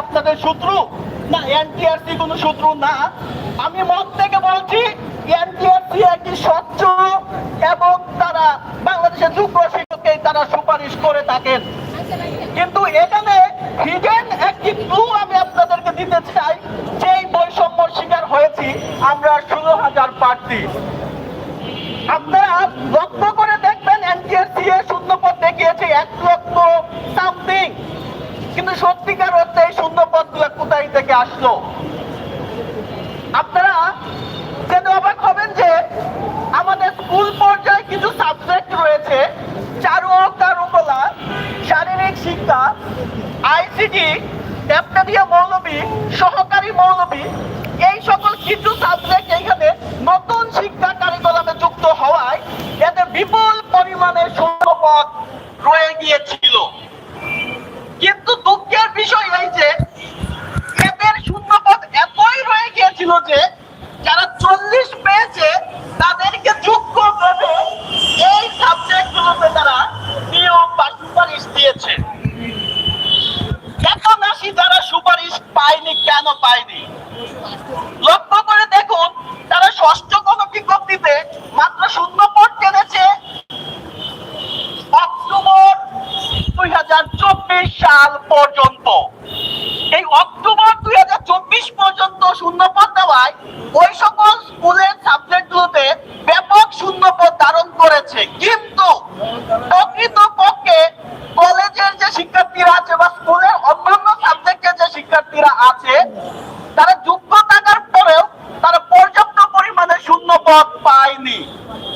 আপনাদের শত্রু? না এনটিআরসি কোনো শত্রু না। আমি মত থেকে বলছি এনটিআরসি একটি স্বচ্ছ এবং তারা বাংলাদেশের তারা সুপারিশ করে থাকেন। কিন্তু এখানে হিডেন একটি ক্লু আমি আপনাদেরকে দিতে চাই, যেই বৈষম্য শিকার হয়েছি আমরা ষোলো হাজার প্রার্থী। আপনারা থেকে আসলো। Peace.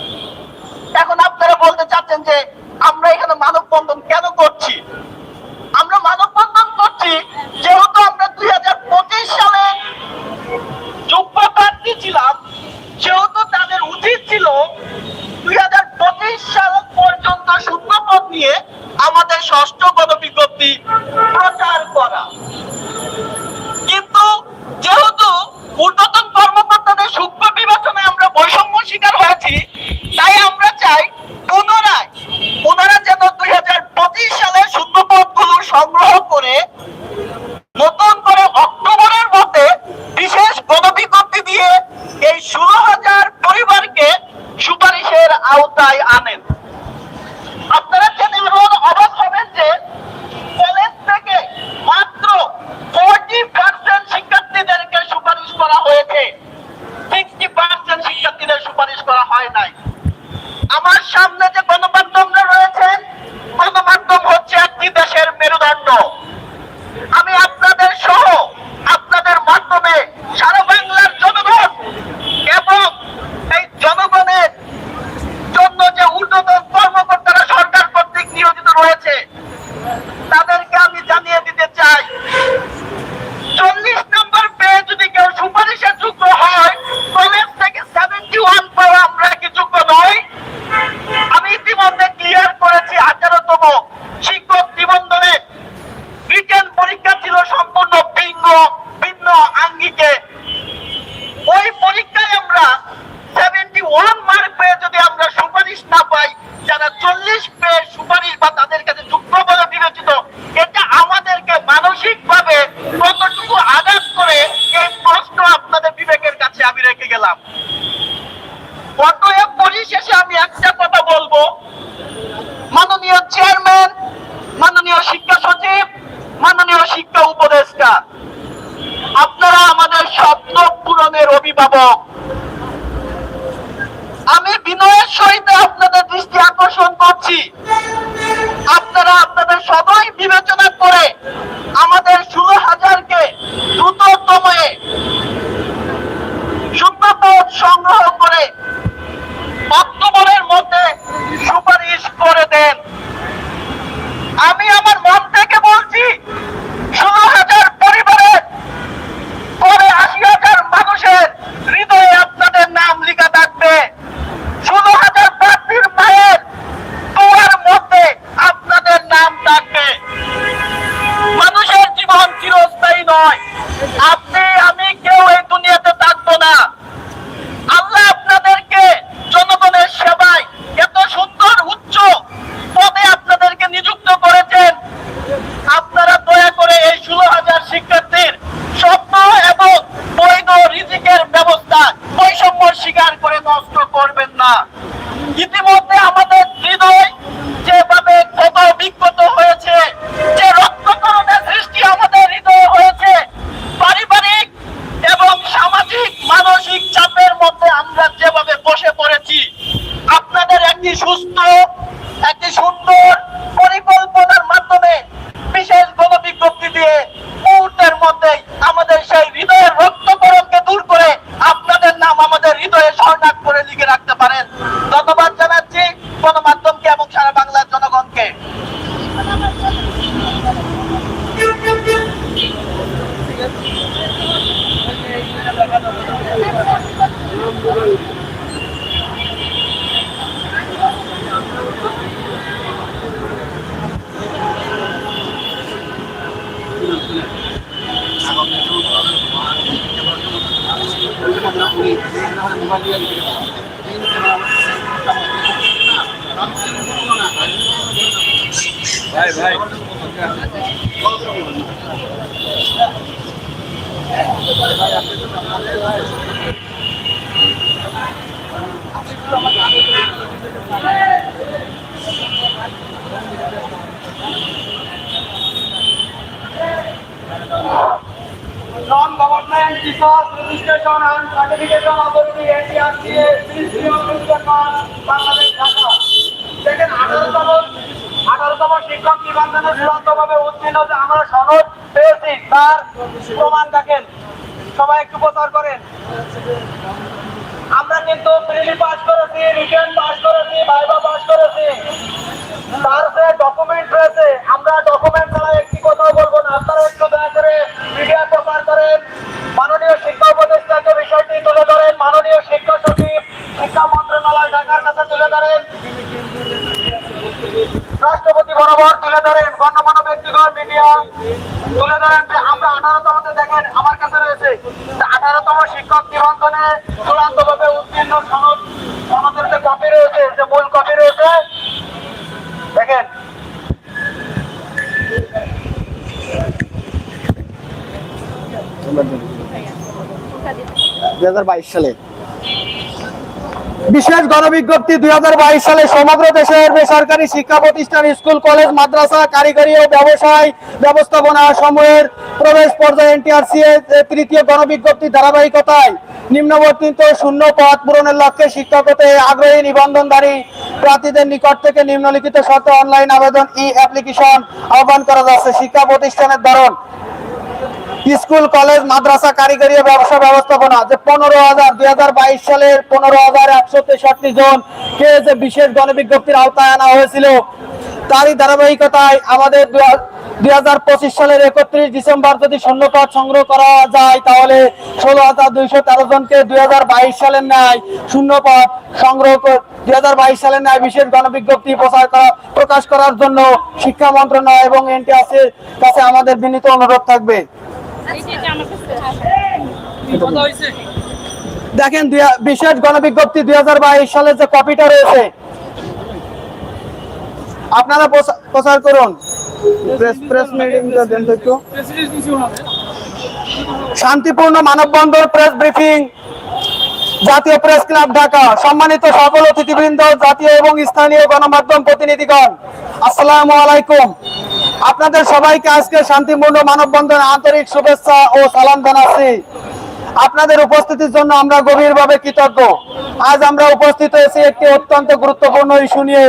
Non-government resource registration and certification authority NTRCA Bangladesh Dhaka দেখেন, আঠারোতম আঠারোতম শিক্ষক নিবন্ধনে চূড়ান্তভাবে উত্তীর্ণ যে আমরা সনদ পেয়েছি, তার প্রমাণ দেখেন। সবাই একটু প্রচার করেন। কিন্তু প্রিলি পাস করেছি, রিটার্ন পাস করেছি, ভাইবা পাস করেছি। তার যে ডকুমেন্ট রয়েছে, আমরা ডকুমেন্ট ছাড়া একটি কথাও বলব না। আপনারা একটু দয়া করে মিডিয়া প্রচার করেন। মাননীয় শিক্ষা উপদেষ্টাকে বিষয়টি তুলে ধরেন। মাননীয় শিক্ষা সচিব, শিক্ষা মন্ত্রণালয় ঢাকার কাছে তুলে ধরেন। রাষ্ট্রপতি বরাবর তুলে ধরেন। গণ্যমান্য ব্যক্তিগণ, মিডিয়া, তুলে ধরেন যে আমরা আঠারোতমতে দেখেন, আমার কাছে রয়েছে আঠারোতম শিক্ষক নিবন্ধনে চূড়ান্ত বিশেষ গণবিজ্ঞপ্তি, দুই হাজার বাইশ সালে সমগ্র দেশের বেসরকারি শিক্ষা প্রতিষ্ঠান, স্কুল, কলেজ, মাদ্রাসা, কারিগরি ও ব্যবসায় ব্যবস্থাপনা সমূহের প্রবেশ পর্যায়ে এনটিআরসি তৃতীয় গণবিজ্ঞপ্তি ধারাবাহিকতায় নিম্নবর্তিত শূন্য পদ পূরণের লক্ষ্যে শিক্ষক হতে আগ্রহী নিবন্ধনধারী প্রার্থীদের নিকট থেকে নিম্নলিখিত শর্তে অনলাইন আবেদন ই অ্যাপ্লিকেশন আহ্বান করা যাচ্ছে। শিক্ষা প্রতিষ্ঠানের ধরন। স্কুল, কলেজ, মাদ্রাসা, কারিগরি ব্যবসা ব্যবস্থাপনা যে পনেরো হাজার, দুই হাজার বাইশ সালের পনেরো হাজার একশো তেষট্টি জন কে যে বিশেষ গণবিজ্ঞপ্তির আওতায় আনা হয়েছিল তারই ধারাবাহিকতায় আমাদের দুই হাজার পঁচিশ সালের একত্রিশ ডিসেম্বর যদি শূন্যপদ সংগ্রহ করা যায়, তাহলে ষোলো হাজার দুইশো তেরো জনকে দুই হাজার বাইশ সালের ন্যায় শূন্যপদ সংগ্রহ দুই হাজার বাইশ সালের ন্যায় বিশেষ গণবিজ্ঞপ্তি প্রচার করা প্রকাশ করার জন্য শিক্ষা মন্ত্রণালয় এবং এনটিআসির কাছে আমাদের বিনীত অনুরোধ থাকবে। দেখেন বিশেষ গণবিজ্ঞপ্তি দুই সালের যে কপিটা রয়েছে আপনারা প্রচার করুন। শান্তিপূর্ণ মানববন্ধন প্রেস ব্রিফিং জাতীয় প্রেস ক্লাব ঢাকা, সম্মানিত সকল অতিথিবৃন্দ, জাতীয় এবং স্থানীয় গণমাধ্যম প্রতিনিধিগণ, আসসালামু আলাইকুম। আপনাদের সবাইকে আজকে শান্তিপূর্ণ মানববন্ধন আন্তরিক শুভেচ্ছা ও সালাম জানাচ্ছি। আপনাদের উপস্থিতির জন্য আমরা গভীরভাবে কৃতজ্ঞ। আজ আমরা উপস্থিত হয়েছি একটি অত্যন্ত গুরুত্বপূর্ণ ইস্যু নিয়ে।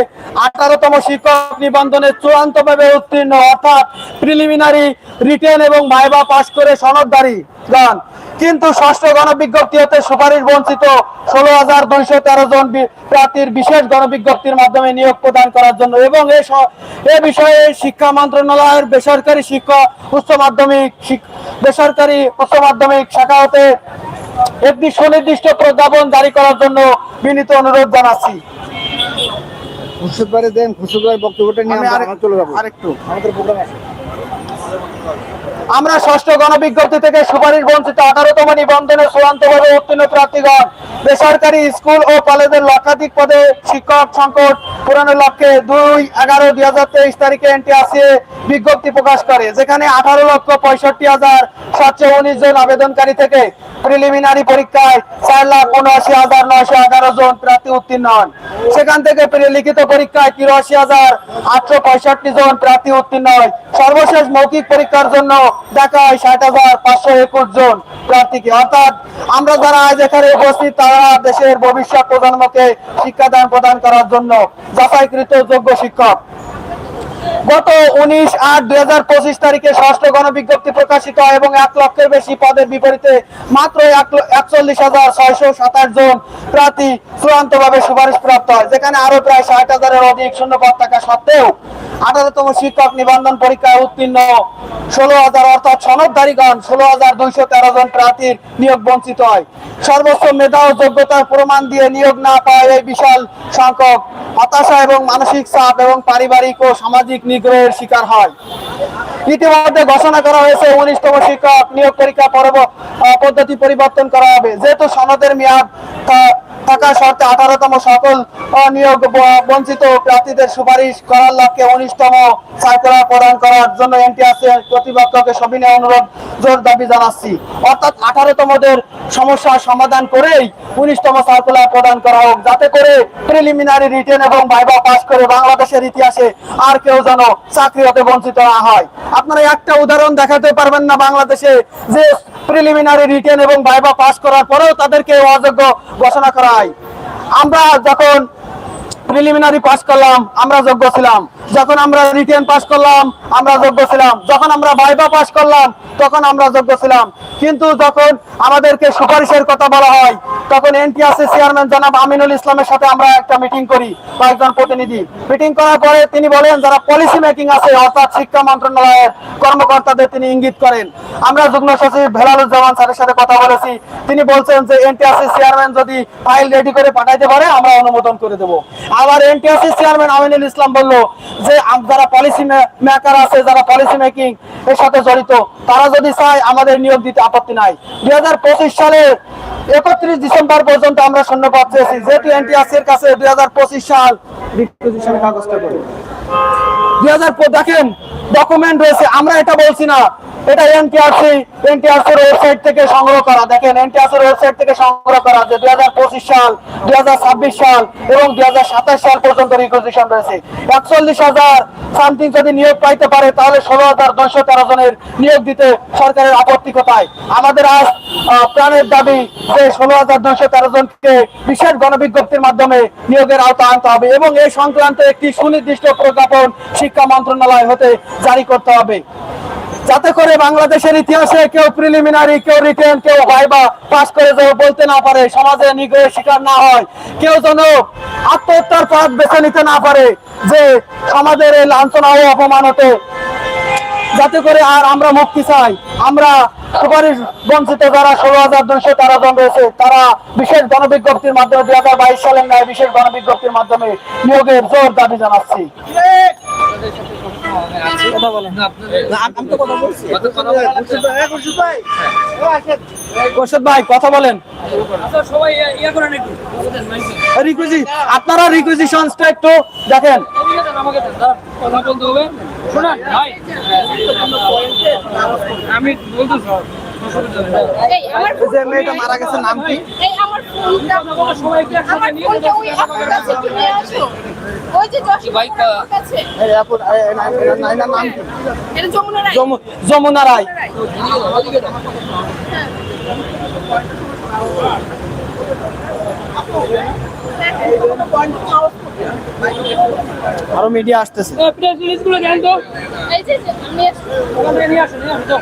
আঠারোতম শিক্ষক নিবন্ধনে চূড়ান্ত ভাবে উত্তীর্ণ, অর্থাৎ প্রিলিমিনারি রিটেন এবং ভাইবা পাশ করে সনদদারি গান কিন্তু ষষ্ঠ গণবিজ্ঞপ্তি হতে সুপারিশ বঞ্চিত ষোলো হাজার দুইশো তেরো জন প্রার্থীর বিশেষ গণবিজ্ঞপ্তির মাধ্যমে নিয়োগ প্রদান করার জন্য এবং এ বিষয়ে শিক্ষা মন্ত্রণালয়ের বেসরকারি শিক্ষা উচ্চ মাধ্যমিক বেসরকারি উচ্চ মাধ্যমিক শাখা হতে একটি সুনির্দিষ্ট প্রজ্ঞাপন জারি করার জন্য বিনীত অনুরোধ জানাচ্ছি। খুশি দেন খুশি বক্তব্যটা নিয়ে আমি আমরা আরেক- চলে যাব। আরেকটু। আমাদের প্রোগ্রাম আছে। আমরা ষষ্ঠ গণবিজ্ঞপ্তি থেকে সুপারিশ বঞ্চিত আঠারোতম নিবন্ধনে চূড়ান্ত ভাবে উত্তীর্ণ প্রার্থীগণ, বেসরকারি স্কুল ও কলেজের লক্ষাধিক পদে শিক্ষক সংকট পূরণের লক্ষ্যে দুই এগারো দুই হাজার তেইশ তারিখে এনটিআরসি বিজ্ঞপ্তি প্রকাশ করে, যেখানে আঠারো লক্ষ পঁয়ষট্টি হাজার সাতশো উনিশ জন আবেদনকারী থেকে প্রিলিমিনারি পরীক্ষায় চার লাখ উনআশি হাজার নয়শো এগারো জন প্রার্থী উত্তীর্ণ হন। সেখান থেকে লিখিত পরীক্ষায় তিরাশি হাজার আটশো পঁয়ষট্টি জন প্রার্থী উত্তীর্ণ হয়। সর্বশেষ মৌখিক পরীক্ষার জন্য দেখা হয় ষাট হাজার পাঁচশো একুশ জন প্রার্থীকে। অর্থাৎ আমরা যারা আজ এখানে উপস্থিত, তারা দেশের ভবিষ্যৎ প্রজন্মকে শিক্ষাদান প্রদান করার জন্য যাচাইকৃত যোগ্য শিক্ষক। গত উনিশ আট দুই হাজার পঁচিশ তারিখে ষষ্ঠ গণবিজ্ঞপ্তি প্রকাশিত এবং এক লক্ষের বেশি পদের বিপরীতে মাত্র এক একচল্লিশ হাজার ছয়শো সাতাশ জন প্রার্থী চূড়ান্ত ভাবে সুপারিশ প্রাপ্ত হয়, যেখানে আরও প্রায় ষাট হাজারের অধিক শূন্য পদ থাকা সত্ত্বেও আঠারোতম শিক্ষক নিবন্ধন পরীক্ষায় উত্তীর্ণ ষোলো হাজার অর্থাৎ সনদধারীগণ ষোলো হাজার দুইশো তেরো জন প্রার্থীর নিয়োগ বঞ্চিত হয়। সর্বোচ্চ মেধা ও যোগ্যতার প্রমাণ দিয়ে নিয়োগ না পাওয়ায় এই বিশাল সংখ্যক হতাশা এবং মানসিক চাপ এবং পারিবারিক ও সামাজিক নিগ্রহের শিকার হয়। ইতিমধ্যে ঘোষণা করা হয়েছে, উনিশতম শিক্ষক নিয়োগ পরীক্ষা পর্ব পদ্ধতি পরিবর্তন করা হবে। যেহেতু সনদের মেয়াদ থাকা শর্তে আঠারোতম সকল নিয়োগ বঞ্চিত প্রার্থীদের সুপারিশ করার লক্ষ্যে উনিশতম সার্কুলার প্রদান করার জন্য এনটিআরসি কর্তৃপক্ষকে সবিনয় অনুরোধ, জোর দাবি জানাচ্ছি। অর্থাৎ আঠারোতমদের সমস্যার সমাধান করেই উনিশতম সার্কুলার প্রদান করা হোক, যাতে করে প্রিলিমিনারি রিটেন এবং ভাইবা পাস করে বাংলাদেশের ইতিহাসে আর কেউ যেন চাকরি হতে বঞ্চিত না হয়। আপনারা একটা উদাহরণ দেখাতে পারবেন না বাংলাদেশে যে প্রিলিমিনারি রিটেন এবং ভাইবা পাস করার পরেও তাদেরকে অযোগ্য ঘোষণা করা হয় আমরা যখন প্রিলিমিনারি পাস করলাম, আমরা যোগ্য ছিলাম। যখন আমরা রিটেন পাস করলাম, আমরা যোগ্য ছিলাম। যখন আমরা ভাইবা পাস করলাম, তখন আমরা যোগ্য ছিলাম। কিন্তু যখন আমাদেরকে সুপারিশের কথা বলা হয়, তখন এনটিআরসি চেয়ারম্যান জনাব আমিনুল ইসলামের সাথে আমরা একটা মিটিং করি, কয়েকজন প্রতিনিধি। মিটিং করার পরে তিনি বলেন, যারা পলিসি মেকিং আছে, অর্থাৎ শিক্ষা মন্ত্রণালয়ের কর্মকর্তাদের তিনি ইঙ্গিত করেন। আমরা যুগ্ম সচিব ভেলালুজ্জামান স্যারের সাথে কথা বলেছি। তিনি বলছেন যে, এনটিআরসি চেয়ারম্যান যদি ফাইল রেডি করে পাঠাইতে পারে, আমরা অনুমোদন করে দেব। আবার এনটিআরসি চেয়ারম্যান আমিনুল ইসলাম বলল যে যারা পলিসি মেকার আছে, যারা পলিসি মেকিং এর সাথে জড়িত, তারা যদি চায় আমাদের নিয়োগ দিতে আপত্তি নাই। দুই সালের একত্রিশ ডিসেম্বর পর্যন্ত আমরা শূন্যপদ চেয়েছি যেহেতু এনটিআরসি এর কাছে দুই হাজার পঁচিশ সাল দুই হাজার দেখেন ডকুমেন্ট রয়েছে। আমরা এটা বলছি না, এটা এনটিআরসি এনটিআরসি এর ওয়েবসাইট থেকে সংগ্রহ করা। দেখেন, এনটিআরসি এর ওয়েবসাইট থেকে সংগ্রহ করা যে দুই হাজার পঁচিশ সাল, দুই হাজার ছাব্বিশ সাল এবং দুই হাজার সাতাশ সাল পর্যন্ত রিকোজিশন রয়েছে। একচল্লিশ হাজার সামথিং যদি নিয়োগ পাইতে পারে, তাহলে ষোলো হাজার তেরো জনের নিয়োগ দিতে সরকারের আপত্তি কোথায়? আমাদের আজ প্রাণের দাবি যে ষোলো হাজার তেরো জনকে বিশেষ গণবিজ্ঞপ্তির মাধ্যমে নিয়োগের আওতা আনতে হবে এবং এই সংক্রান্ত একটি সুনির্দিষ্ট প্রজ্ঞাপন শিক্ষা মন্ত্রণালয় হতে জারি করতে হবে। যাতে করে বাংলাদেশের ইতিহাসে কেউ প্রিলিমিনারি কেউ রিটেন কেউ ভাইবা পাস করে যাও বলতে না পারে, সমাজে নিগ্রহের শিকার না হয়, কেউ যেন আত্মহত্যার পথ বেছে নিতে না পারে, যে সমাজের এই লাঞ্ছনা ও অপমান হতে যাতে করে আর আমরা মুক্তি চাই। আমরা সুপারিশ বঞ্চিত যারা ষোলো হাজার দুইশো তেরো জন রয়েছে, তারা বিশেষ গণবিজ্ঞপ্তির মাধ্যমে দুই হাজার বাইশ সালের ন্যায় বিশেষ গণবিজ্ঞপ্তির মাধ্যমে নিয়োগের জোর দাবি জানাচ্ছি। রিকুজি কথা বলেন। সবাই ইয়া করেন একটু। আপনারা রিকুইজিশনসটা একটু দেখেন। আমি বলতে যে মেয়েটা মারা গেছে নাম কি? যমুনা রায়। আরও মিডিয়া আসতেছে প্রেস রিলিজগুলো দেন তো এই যে আমি নিয়ে আসুন নিয়ে আসুন যাও।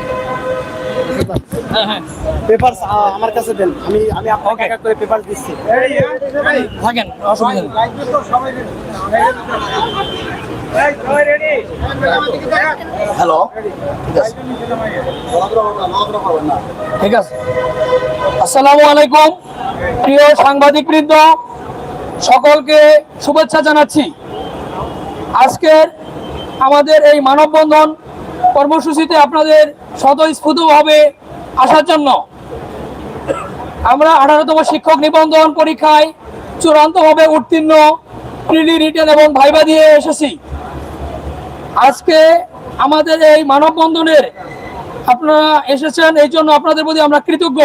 পেপার আমার কাছে দেন। আমি আমি আপনাকে এক এক করে পেপার দিচ্ছি। থাকেন অসুবিধা নেই। হ্যালো ঠিক আছে। আসসালামু আলাইকুম প্রিয় সাংবাদিক বৃন্দ সকলকে শুভেচ্ছা জানাচ্ছি। আজকের আমাদের এই মানববন্ধন কর্মসূচিতে আপনাদের স্বতঃস্ফূর্তভাবে আসার জন্য আমরা আঠারোতম শিক্ষক নিবন্ধন পরীক্ষায় চূড়ান্তভাবে উত্তীর্ণ প্রিলি রিটেন এবং ভাইবা দিয়ে এসেছি। আজকে আমাদের এই মানববন্ধনের আপনারা এসেছেন, এই জন্য আপনাদের প্রতি আমরা কৃতজ্ঞ।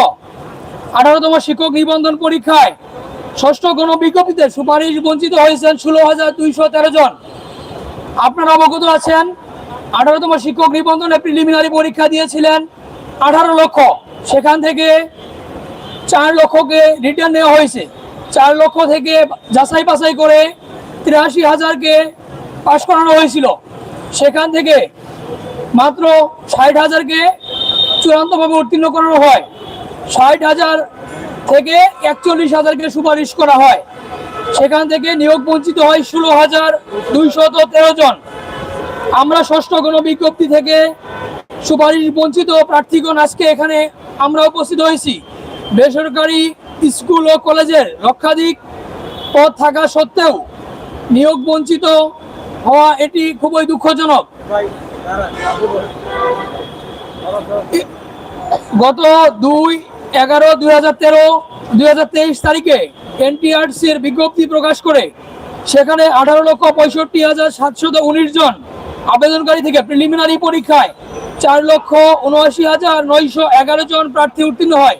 আঠারোতম শিক্ষক নিবন্ধন পরীক্ষায় ষষ্ঠ গণ বিজ্ঞপ্তিতে সুপারিশ বঞ্চিত হয়েছেন ষোলো হাজার দুইশো তেরো জন। আপনারা অবগত আছেন আঠারোতম শিক্ষক নিবন্ধনে প্রিলিমিনারি পরীক্ষা দিয়েছিলেন আঠারো লক্ষ। সেখান থেকে চার লক্ষকে রিটার্ন নেওয়া হয়েছে। চার লক্ষ থেকে যাচাই বাছাই করে তিরাশি হাজারকে পাশ করানো হয়েছিল। সেখান থেকে মাত্র ষাট হাজারকে চূড়ান্তভাবে উত্তীর্ণ করানো হয়। ষাট হাজার থেকে একচল্লিশ হাজারকে সুপারিশ করা হয়। সেখান থেকে নিয়োগ বঞ্চিত হয় ষোলো হাজার দুইশত তেরো জন। আমরা ষষ্ঠ গণবিজ্ঞপ্তি থেকে সুপারিশ বঞ্চিত প্রার্থীগণ আজকে এখানে আমরা উপস্থিত হয়েছি। বেসরকারি স্কুল ও কলেজের লক্ষাধিক পদ থাকা সত্ত্বেও নিয়োগ বঞ্চিত হওয়া এটি খুবই দুঃখজনক। গত দুই এগারো দুই হাজার তেরো দুই হাজার তেইশ তারিখে এনটিআরসির বিজ্ঞপ্তি প্রকাশ করে সেখানে আঠারো লক্ষ পঁয়ষট্টি হাজার সাতশত উনিশ জন আবেদনকারী থেকে প্রিলিমিনারি পরীক্ষায় চার লক্ষ উনআশি হাজার নয়শো এগারো জন প্রার্থী উত্তীর্ণ হয়।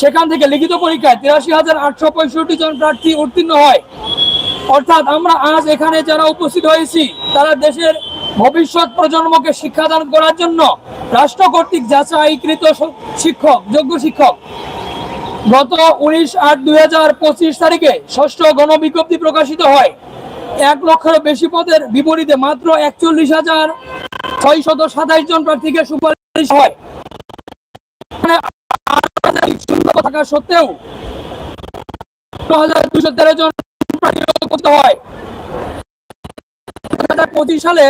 সেখান থেকে লিখিত পরীক্ষায় তিরাশি হাজার আটশো পঁয়ষট্টি জন প্রার্থী উত্তীর্ণ হয়। অর্থাৎ আমরা আজ এখানে যারা উপস্থিত হয়েছি, তারা দেশের ভবিষ্যৎ প্রজন্মকে শিক্ষাদান করার জন্য রাষ্ট্র কর্তৃক যাচাইকৃত শিক্ষক, যোগ্য শিক্ষক। গত উনিশ আট দুই তারিখে ষষ্ঠ গণবিজ্ঞপ্তি প্রকাশিত হয়। এক লক্ষেরও বেশি পদের বিপরীতে মাত্র একচল্লিশ হাজার ছয়শত সাতাইশ জন প্রার্থীকে সুপারিশ হয়। শূন্য থাকা সত্ত্বেও হাজার দুশো তেরো জন হয়। সালে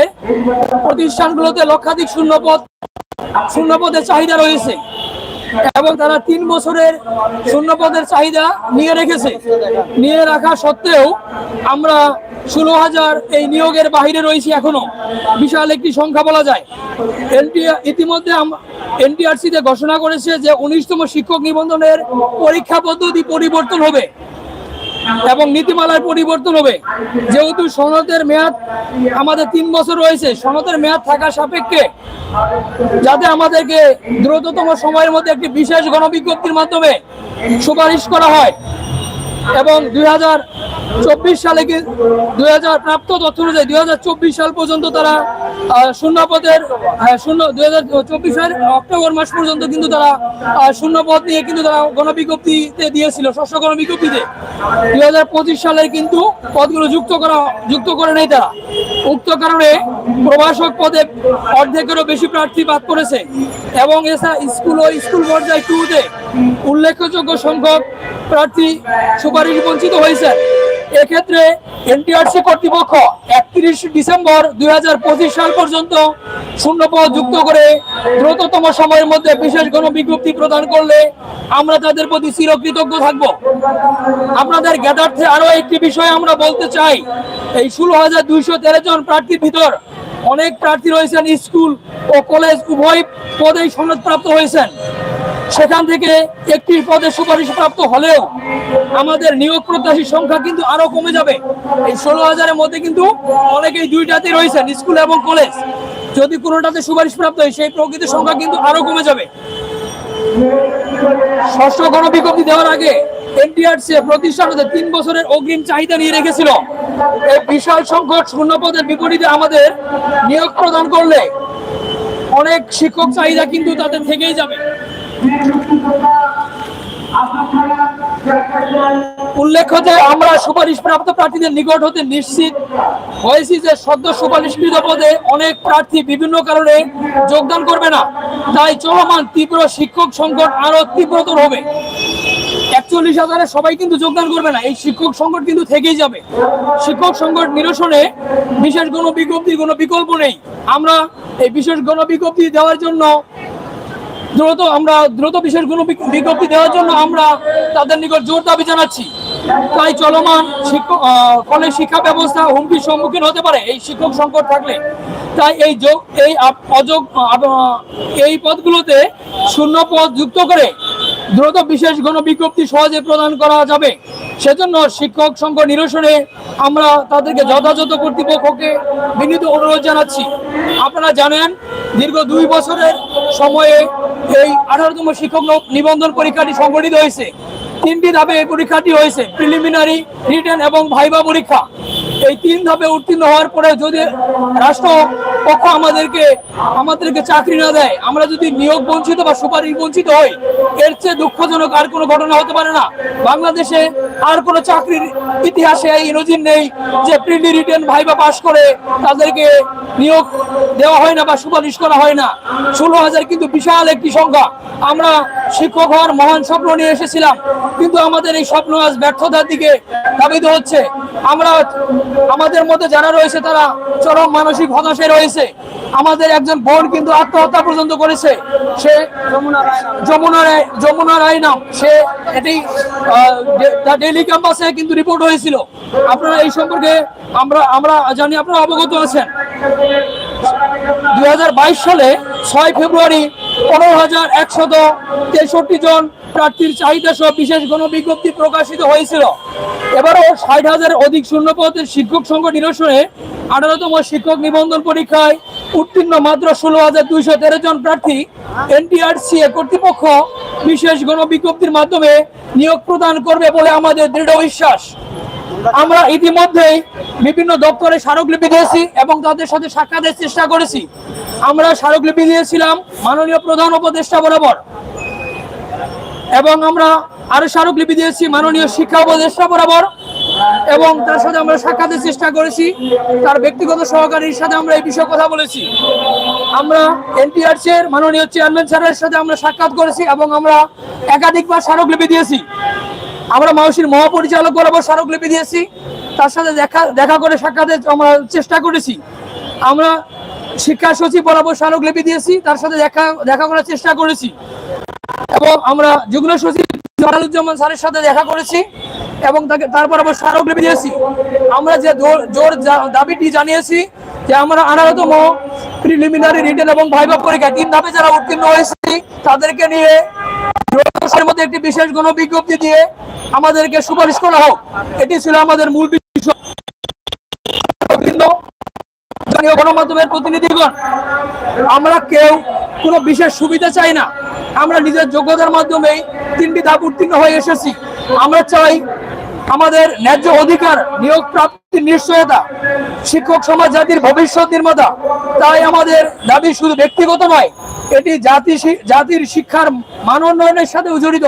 প্রতিষ্ঠানগুলোতে লক্ষাধিক শূন্য পদ শূন্য পদের চাহিদা রয়েছে। এবং তারা তিন বছরের শূন্যপদের চাহিদা নিয়ে রেখেছে। নিয়ে রাখা সত্ত্বেও আমরা ষোলো হাজার এই নিয়োগের বাহিরে রয়েছি এখনও। বিশাল একটি সংখ্যা বলা যায়। এনটি ইতিমধ্যে এনটিআরসিতে ঘোষণা করেছে যে উনিশতম শিক্ষক নিবন্ধনের পরীক্ষা পদ্ধতি পরিবর্তন হবে। এবং নীতিমালার পরিবর্তন হবে। যেহেতু সনদের মেয়াদ আমাদের তিন বছর রয়েছে, সনদের মেয়াদ থাকার সাপেক্ষে যাতে আমাদেরকে দ্রুততম সময়ের মধ্যে একটি বিশেষ গণবিজ্ঞপ্তির মাধ্যমে সুপারিশ করা হয় এবং দুই চব্বিশ সালে কি দুই হাজার প্রাপ্ত তথ্য অনুযায়ী দুই হাজার চব্বিশ সাল পর্যন্ত তারা আহ, শূন্য দুই হাজার চব্বিশের অক্টোবর মাস পর্যন্ত কিন্তু তারা আহ, শূন্য পদ নিয়ে কিন্তু তারা গণবিজ্ঞপ্তিতে দিয়েছিল ষষ্ঠ গণবিজ্ঞপ্তিতে। দুই হাজার পঁচিশ সালের কিন্তু পদগুলো যুক্ত করা যুক্ত করে নেই তারা। উক্ত কারণে প্রভাষক পদে অর্ধেকেরও বেশি প্রার্থী বাদ পড়েছে। এবং এছাড়া স্কুল ও স্কুল পর্যায়ে টুতে উল্লেখযোগ্য সংখ্যক প্রার্থী সুপারিশ বঞ্চিত হয়েছে। এক্ষেত্রে এনটিআরসি কর্তৃপক্ষ একত্রিশ ডিসেম্বর দুই সাল পর্যন্ত শূন্য পদ যুক্ত করে দ্রুততম সময়ের মধ্যে বিশেষ কোনো বিজ্ঞপ্তি প্রদান করলে আমরা তাদের প্রতি চিরকৃতজ্ঞ থাকব। আপনাদের জ্ঞাতার্থে আরও একটি বিষয় আমরা বলতে চাই। এই ষোলো হাজার দুইশো তেরো জন প্রার্থীর ভিতর অনেক প্রার্থী রয়েছেন স্কুল ও কলেজ উভয় পদেই সনদপ্রাপ্ত হয়েছেন। সেখান থেকে একটি পদে সুপারিশ প্রাপ্ত হলেও আমাদের নিয়োগ প্রত্যাশীর সংখ্যা কিন্তু আরও কমে যাবে। এই ষোলো হাজারের মধ্যে কিন্তু অনেকেই দুইটাতে রয়েছেন, স্কুল এবং কলেজ। যদি কোনোটাতে সুপারিশ প্রাপ্ত হয়, সেই প্রকৃত সংখ্যা কিন্তু আরও কমে যাবে। ষষ্ঠ গণবিজ্ঞপ্তি দেওয়ার আগে এনটিআরসি প্রতিষ্ঠানতে তিন বছরের অগ্রিম চাহিদা নিয়ে রেখেছিল। এই বিশাল সংকট শূন্য পদের বিপরীতে আমাদের নিয়োগ প্রদান করলে অনেক শিক্ষক চাহিদা কিন্তু তাদের থেকেই যাবে। উল্লেখ্য যে আমরা সুপারিশ প্রাপ্ত প্রার্থীদের নিকট হতে নিশ্চিত হয়েছি যে সদ্য সুপারিশকৃত পদে অনেক প্রার্থী বিভিন্ন কারণে যোগদান করবে না। তাই চলমান তীব্র শিক্ষক সংকট আরও তীব্রতর হবে। একচল্লিশ হাজারে সবাই কিন্তু যোগদান করবে না। এই শিক্ষক সংকট কিন্তু থেকেই যাবে। শিক্ষক সংকট নিরসনে বিশেষ কোনো বিজ্ঞপ্তি, কোনো বিকল্প নেই। আমরা এই বিশেষ গণবিজ্ঞপ্তি দেওয়ার জন্য দ্রুত আমরা, দ্রুত বিশেষ কোনো বিজ্ঞপ্তি দেওয়ার জন্য আমরা তাদের নিকট জোর দাবি জানাচ্ছি। তাই চলমান শিক্ষক ফলে শিক্ষা ব্যবস্থা হুমকির সম্মুখীন হতে পারে এই শিক্ষক সংকট থাকলে। তাই এই যোগ এই অযোগ এই পদগুলোতে শূন্য পদ যুক্ত করে দ্রুত বিশেষ গণ বিজ্ঞপ্তি সহজে প্রদান করা যাবে। সেজন্য শিক্ষক সংঘ নিরসনে আমরা তাদেরকে যথাযথ কর্তৃপক্ষকে বিনীত অনুরোধ জানাচ্ছি। আপনারা জানেন, দীর্ঘ দুই বছরের সময়ে এই আঠারোতম শিক্ষক নিবন্ধন পরীক্ষাটি সংগঠিত হয়েছে। তিনটি ধাপে এই পরীক্ষাটি হয়েছে। প্রিলিমিনারি, রিটেন এবং ভাইবা পরীক্ষা। এই তিন ধাপে উত্তীর্ণ হওয়ার পরে যদি রাষ্ট্র পক্ষ আমাদেরকে আমাদেরকে চাকরি না দেয়, আমরা যদি নিয়োগ বঞ্চিত বা সুপারিশ বঞ্চিত হই, এর চেয়ে দুঃখজনক আর কোনো ঘটনা হতে পারে না। বাংলাদেশে আর কোনো চাকরির ইতিহাসে এই নজির নেই যে প্রিলি রিটেন ভাইবা পাশ করে তাদেরকে নিয়োগ দেওয়া হয় না বা সুপারিশ করা হয় না। ষোলো হাজার কিন্তু বিশাল একটি সংখ্যা। আমরা শিক্ষক হওয়ার মহান স্বপ্ন নিয়ে এসেছিলাম, কিন্তু আমাদের এই স্বপ্ন আজ ব্যর্থতার দিকে ধাবিত হচ্ছে। আমরা আমাদের মধ্যে যারা রয়েছে তারা চরম মানসিক হতাশায় রয়েছে। আমাদের একজন বোন কিন্তু আত্মহত্যা পর্যন্ত করেছে। সে যমুনা রায় যমুনা রায় নাম। সে এটি ডেইলি ক্যাম্পাসে কিন্তু রিপোর্ট হয়েছিল। আপনারা এই সম্পর্কে আমরা আমরা জানি আপনারা অবগত আছেন। দুই হাজার বাইশ সালে ছয় ফেব্রুয়ারি পনেরো হাজার একশত তেষট্টি জন প্রার্থীর চাহিদা সহ বিশেষ গণবিজ্ঞপ্তি প্রকাশিত হয়েছিল। এবারও ষাট হাজারের অধিক শূন্য পদের শিক্ষক নিরসনে আঠারোতম শিক্ষক নিবন্ধন পরীক্ষায় উত্তীর্ণ মাত্র ষোলো হাজার দুইশো তেরো জন প্রার্থী। এনটিআরসি কর্তৃপক্ষ বিশেষ গণবিজ্ঞপ্তির মাধ্যমে নিয়োগ প্রদান করবে বলে আমাদের দৃঢ় বিশ্বাস। আমরা ইতিমধ্যেই বিভিন্ন দপ্তরে স্মারকলিপি দিয়েছি এবং তাদের সাথে সাক্ষাতের চেষ্টা করেছি। আমরা স্মারকলিপি দিয়েছিলাম মাননীয় প্রধান উপদেষ্টা বরাবর। এবং আমরা আরও স্মারকলিপি দিয়েছি মাননীয় শিক্ষা উপদেষ্টা বরাবর। এবং তার সাথে আমরা সাক্ষাতের চেষ্টা করেছি। তার ব্যক্তিগত সহকারীর সাথে আমরা এই বিষয়ে কথা বলেছি। আমরা এনটিআরসি এর মাননীয় চেয়ারম্যান স্যারের সাথে আমরা সাক্ষাৎ করেছি এবং আমরা একাধিকবার স্মারকলিপি দিয়েছি। আমরা মানুষের মহাপরিচালক বরাবর স্মারকলিপি দিয়েছি। তার সাথে দেখা দেখা করে সাক্ষাতে আমরা চেষ্টা করেছি। আমরা শিক্ষা সচিব বরাবর স্মারকলিপি দিয়েছি, তার সাথে দেখা দেখা করার চেষ্টা করেছি। এবং আমরা যুগ্ম সচিব জালালুজ্জামান স্যারের সাথে দেখা করেছি এবং তাকে তারপর আবার স্মারকলিপি দিয়েছি। আমরা যে জোর- দাবিটি জানিয়েছি যে আমরা আনারতম প্রিলিমিনারি রিটেন এবং ভাইবা পরীক্ষা তিন ধাপে যারা উত্তীর্ণ হয়েছি, তাদেরকে নিয়ে একটি বিশেষ গণবিজ্ঞপ্তি দিয়ে আমাদেরকে সুপারিশ করা হোক। এটি ছিল আমাদের মূল বিষয়। গণমাধ্যমের প্রতিনিধিগণ, আমরা কেউ কোনো বিশেষ সুবিধা চাই না। আমরা নিজের যোগ্যতার মাধ্যমেই তিনটি ধাপ উত্তীর্ণ হয়ে এসেছি। আমরা চাই আমাদের ন্যায্য অধিকার নিয়োগ প্রাপ্তির নিশ্চয়তা। শিক্ষক সমাজ জাতির ভবিষ্যৎ নির্মাতা। তাই আমাদের দাবি শুধু ব্যক্তিগত নয়, এটি জাতি জাতির শিক্ষার মান উন্নয়নের সাথে জড়িত।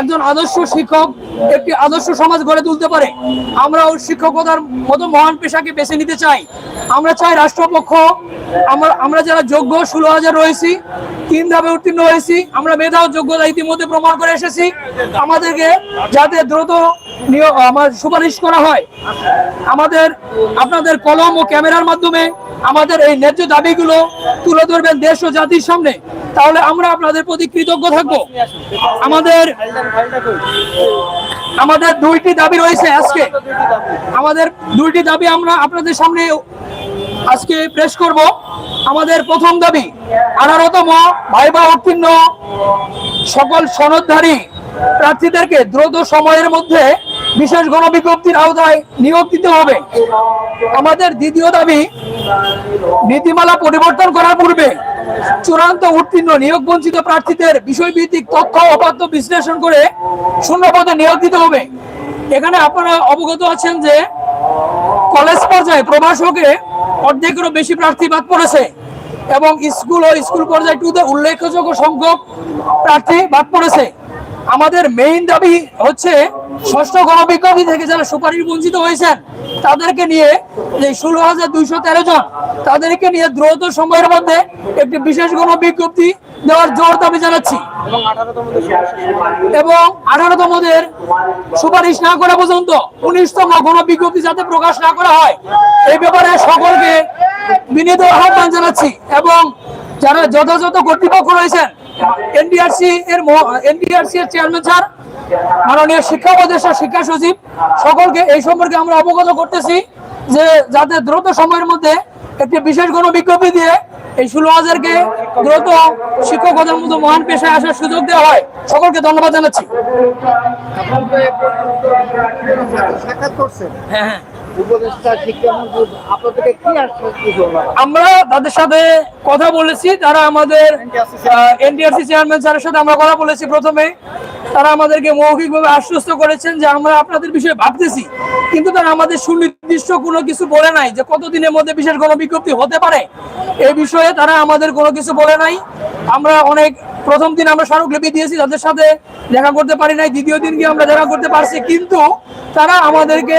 একজন আদর্শ শিক্ষক একটি আদর্শ সমাজ গড়ে তুলতে পারে। আমরাও শিক্ষকতার মতো মহান পেশাকে বেছে নিতে চাই। আমরা চাই রাষ্ট্রপক্ষ, আমরা আমরা যারা যোগ্য, ষোলো হাজার রয়েছি, তিন ধাপে উত্তীর্ণ হয়েছি, আমরা মেধা ও যোগ্যতা ইতিমধ্যে প্রমাণ করে এসেছি। আমাদেরকে যাতে দ্রুত নিয়োগ আমার সুপারিশ করা হয়। আমাদের, আপনাদের কলম ও ক্যামেরার মাধ্যমে আমাদের এই ন্যায্য দাবিগুলো তুলে ধরবেন দেশ ও জাতির সামনে। তাহলে আমরা আপনাদের প্রতি কৃতজ্ঞ থাকব। আমাদের আমাদের দুইটি দাবি রয়েছে আজকে। আমাদের দুইটি দাবি আমরা আপনাদের সামনে আজকে প্রেস করব। আমাদের প্রথম দাবি আঠারোতম ভাইবা উত্তীর্ণ সকল সনদধারী প্রার্থীদেরকে দ্রুত সময়ের মধ্যে বিশেষ গণবিজ্ঞপ্তির আওতায় নিয়োগ দিতে হবে। আমাদের দ্বিতীয় দাবি, নীতিমালা পরিবর্তন করার পূর্বে চূড়ান্ত উত্তীর্ণ নিয়োগ বঞ্চিত প্রার্থীদের বিষয়ভিত্তিক তথ্য অপাত্য বিশ্লেষণ করে শূন্য পদে নিয়োগ দিতে হবে। এখানে আপনারা অবগত আছেন যে কলেজ পর্যায়ে প্রভাষকে অর্ধেকেরও বেশি প্রার্থী বাদ পড়েছে এবং স্কুল ও স্কুল পর্যায়ে টুতে উল্লেখযোগ্য সংখ্যক প্রার্থী বাদ পড়েছে। আমাদের মেইন দাবি হচ্ছে ষষ্ঠ গণবিজ্ঞপ্তি থেকে যারা সুপারিশ বঞ্চিত হয়েছেন তাদেরকে নিয়ে যে ষোলো হাজার দুইশো তেরো জন তাদেরকে নিয়ে দ্রুত সময়ের মধ্যে একটি বিশেষ গণবিজ্ঞপ্তি দেওয়ার জোর দাবি জানাচ্ছি। এবং আঠারোতমদের সুপারিশ না করা পর্যন্ত উনিশতম গণবিজ্ঞপ্তি যাতে প্রকাশ না করা হয় এই ব্যাপারে সকলকে বিনীত আহ্বান জানাচ্ছি। এবং যারা যথাযথ কর্তৃপক্ষ রয়েছেন এনডিআরসি এর এনডিআরসি এর চেয়ারম্যান স্যার মাননীয় শিক্ষা উপদেষ্টা শিক্ষা সচিব সকলকে এই সম্পর্কে আমরা অবগত করতেছি যে যাতে দ্রুত সময়ের মধ্যে একটি বিশেষ গণবিজ্ঞপ্তি দিয়ে এই ষোলো হাজারকে দ্রুত শিক্ষকতার মতো মহান পেশায় আসার সুযোগ দেওয়া হয়। সকলকে ধন্যবাদ জানাচ্ছি। হ্যাঁ হ্যাঁ। আশ্বস্ত করেছেন যে আমরা আপনাদের বিষয়ে ভাবতেছি, কিন্তু তারা আমাদের সুনির্দিষ্ট কোনো কিছু বলে নাই যে কতদিনের মধ্যে বিশেষ কোনো বিজ্ঞপ্তি হতে পারে। এই বিষয়ে তারা আমাদের কোনো কিছু বলে নাই। আমরা অনেক, প্রথম দিন আমরা স্মারকলিপি দিয়েছি, তাদের সাথে দেখা করতে পারি নাই, দ্বিতীয় দিন গিয়ে আমরা দেখা করতে পারছি, কিন্তু তারা আমাদেরকে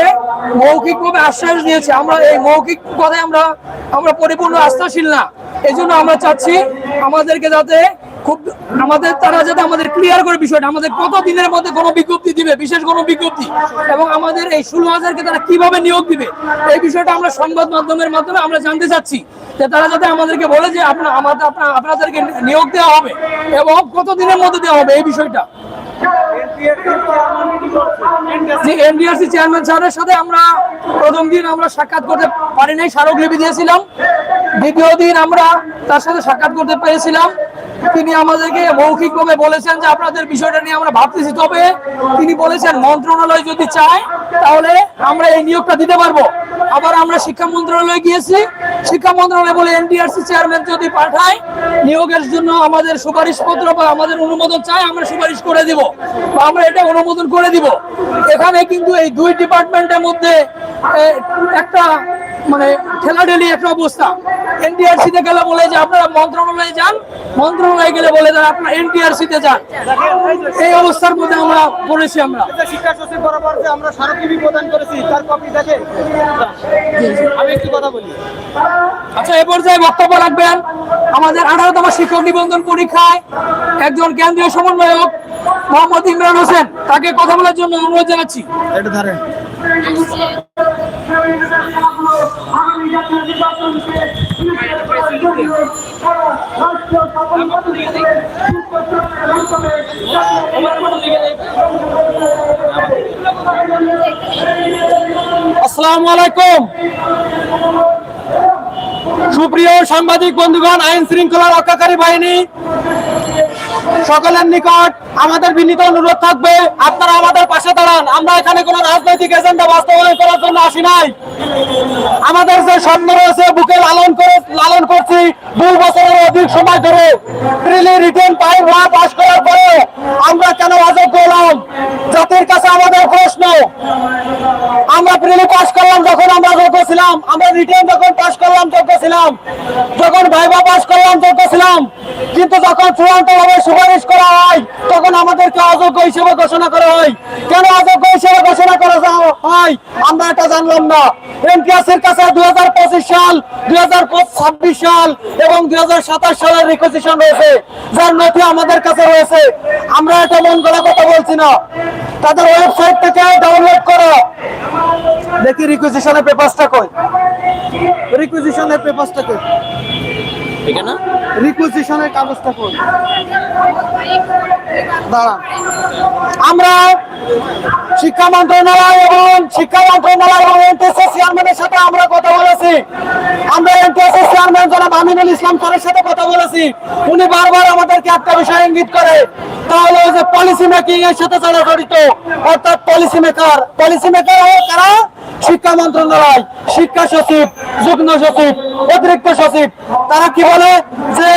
মৌখিকভাবে আশ্বাস দিয়েছে আমরা এই মৌখিক কথায় আমরা আমরা পরিপূর্ণ আস্থাশীল না। এই জন্য আমরা চাচ্ছি আমাদেরকে যাতে খুব, আমাদের, তারা যাতে আমাদের ক্লিয়ার করে বিষয়টা, আমাদের কত দিনের মধ্যে কোনো বিজ্ঞপ্তি দিবে, বিশেষ কোনো বিজ্ঞপ্তি, এবং আমাদের এই ষোলো হাজারকে তারা কীভাবে নিয়োগ দিবে, এই বিষয়টা আমরা সংবাদ মাধ্যমের মাধ্যমে আমরা জানতে চাচ্ছি যে তারা যাতে আমাদেরকে বলে যে আপনার, আমাদের, আপনার, আপনাদেরকে নিয়োগ দেওয়া হবে, এবং কত দিনের মধ্যে দেওয়া হবে এই বিষয়টা। যে এনডিআরসি চেয়ারম্যান স্যারের সাথে আমরা প্রথম দিন আমরা সাক্ষাৎ করতে পারি নাই দিয়েছিলাম। দ্বিতীয় দিন আমরা তার সাথে সাক্ষাৎ করতে পেরেছিলাম। তিনি আমাদেরকে বলেছেন যে আপনাদের বিষয়টা নিয়ে আমরা ভাবতেছি, তবে তিনি বলেছেন, মন্ত্রণালয় যদি চায়, তাহলে আমরা এই নিয়োগটা দিতে পারব। আবার আমরা শিক্ষা মন্ত্রণালয়ে গিয়েছি। শিক্ষা মন্ত্রণালয় বলে এনডিআরসি চেয়ারম্যান যদি পাঠায়, নিয়োগের জন্য আমাদের সুপারিশ পত্র বা আমাদের অনুমোদন চায় আমরা সুপারিশ করে দিব বা আমরা এটা অনুমোদন করে দিব। এখানে কিন্তু এই দুই ডিপার্টমেন্টের মধ্যে একটা মানে ঠেলাঠেলি একটা অবস্থা। এনটিআরসি তে গেলে বলে যে আপনারা মন্ত্রণালয়ে যান মন্ত্রণালয়ে গেলে বলে যে আপনারা এনটিআরসি তে যান। এই অবস্থার মধ্যে আমরা পড়েছি আমরা। শিক্ষা সচিব বরাবর যে আমরা স্মারকলিপি প্রদান করেছি তার কপি দেখে? আমি একটু কথা বলি। আচ্ছা এ পর্যায়ে বক্তব্য রাখবেন। আমাদের আঠারোতম শিক্ষক নিবন্ধন পরীক্ষায় একজন কেন্দ্রীয় সমন্বয়ক মোহাম্মদ ইমরান হোসেন তাকে কথা বলার জন্য অনুরোধ জানাচ্ছি। এটা ধরেন। আসসালামু আলাইকুম। সুপ্রিয় সাংবাদিক বন্ধুগণ, আইন শৃঙ্খলা রক্ষাকারী বাহিনী, সকলের নিকট আমাদের বিনীত অনুরোধ থাকবে, আপনারা আমাদের পাশে দাঁড়ান। আমরা এখানে কোনো রাজনৈতিক এজেন্ডা বাস্তবায়ন করার জন্য আসি নাই। আমাদের যে স্বপ্ন রয়েছে, বুকে লালন করে লালন করছি। দুই বছরের অধিক সময় ধরে প্রিলি রিটেন পাই ওয়া পাস করার পরে আমরা কেন অযোগ্য হলাম? জাতির কাছে আমাদের প্রশ্ন। আমরা প্রিলি পাশ করলাম যখন আমরা যোগ্য ছিলাম। আমরা রিটেন যখন পাশ করলাম, যোগ্য ছিলাম। যখন ভাইবা পাস করলাম, যোগ্য ছিলাম। কিন্তু যখন চূড়ান্ত ভাবে সুপারিশ করা হয়, তখন আমাদেরকে অযোগ্য হিসেবে ঘোষণা করা হয়। কেন অযোগ্য হিসেবে ঘোষণা করা যা- আমরা এটা জানলাম না। এনটিএসের কাছে দুই হাজার পঁচিশ সাল, দুই হাজার ছাব্বিশ সাল এবং দুই হাজার সাতাশ সালের রিকোজিশন রয়েছে। যার নথি আমাদের কাছে রয়েছে। আমরা এটা করা কথা বলছি না। তাদের ওয়েবসাইট থেকে ডাউনলোড করো। দেখি রিকুইজিশনের পেপারসটা কই। রিকুইজিশনের পেপারসটা কই? এখানে? রিকুইজিশনের কাগজটা কই দাঁড়ান। আমরা শিক্ষা মন্ত্রণালয় এবং শিক্ষা মন্ত্রণালয় সাথে আমরা কথা বলেছি। ইঙ্গিত করে। তাহলে যে পলিসি সাথে অর্থাৎ পলিসি মেকার পলিসি মেকার কারা? শিক্ষা মন্ত্রণালয়, শিক্ষা সচিব, যুগ্ম সচিব, অতিরিক্ত সচিব। তারা কি বলে যে